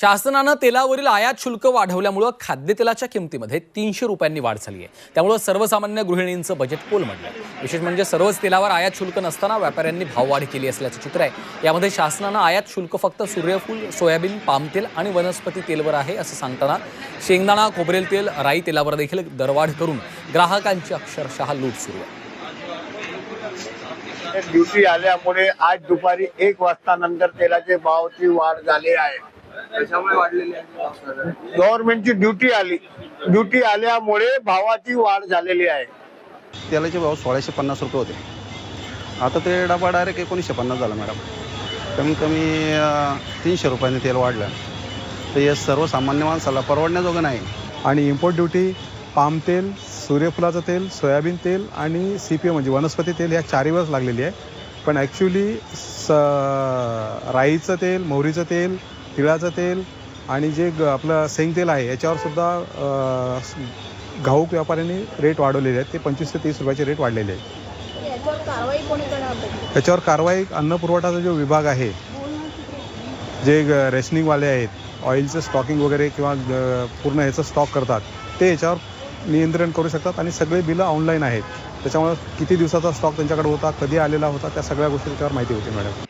शासनानं तेलावरील आयात शुल्क वाढवल्यामुळं खाद्यतेलाच्या किमतीमध्ये तीनशे रुपयांनी वाढ झाली आहे. त्यामुळं सर्वसामान्य गृहिणींचं बजेट कोलमडलं विशेष म्हणजे सर्वच तेलावर आयात शुल्क नसताना व्यापाऱ्यांनी भाववाढ केली असल्याचं चित्र आहे. यामध्ये शासनानं आयात शुल्क फक्त सूर्यफूल सोयाबीन पाम तेल आणि वनस्पती तेलवर आहे असं सांगताना शेंगदाणा खोबरेल तेल राई तेलावर देखील दरवाढ करून ग्राहकांची अक्षरशः लूट सुरू आहे. ड्युटी आल्यामुळे आज दुपारी एक वाजता नंतर तेलाचे भाव वाढ झाली आहे. त्याच्यामुळे वाढलेली आहे गव्हर्नमेंटची ड्युटी आली. ड्युटी आल्यामुळे भावाची वाढ झालेली आहे. तेलाचे भाव सोळाशे पन्नास रुपये होते. आता ते डबा डायरेक्ट एकोणीसशे पन्नास झाला मॅडम. कमीत कमी अं, तीनशे रुपयाने तेल वाढलं. तर हे सर्वसामान्य माणसाला परवडण्याजोगं नाही. आणि इम्पोर्ट ड्युटी पाम तेल सूर्यफुलाचं तेल सोयाबीन तेल आणि सी पी म्हणजे वनस्पती तेल ह्या चारीवरच लागलेली आहे. पण ॲक्च्युली स राईचं तेल मोहरीचं तेल तिळाचं तेल आणि जे ग आपलं शेंग तेल आहे याच्यावर सुद्धा घाऊक व्यापाऱ्यांनी रेट वाढवलेले आहेत. ते पंचवीस ते तीस रुपयाचे रेट वाढलेले आहेत. त्याच्यावर कारवाई अन्न पुरवठाचा जो विभाग आहे जे रेशनिंगवाले आहेत ऑइलचं स्टॉकिंग वगैरे किंवा पूर्ण याचं स्टॉक करतात ते याच्यावर नियंत्रण करू शकतात आणि सगळे बिलं ऑनलाईन आहेत. त्याच्यामुळे किती दिवसाचा स्टॉक त्यांच्याकडे होता कधी आलेला होता त्या सगळ्या गोष्टी त्याच्यावर माहिती होती मॅडम.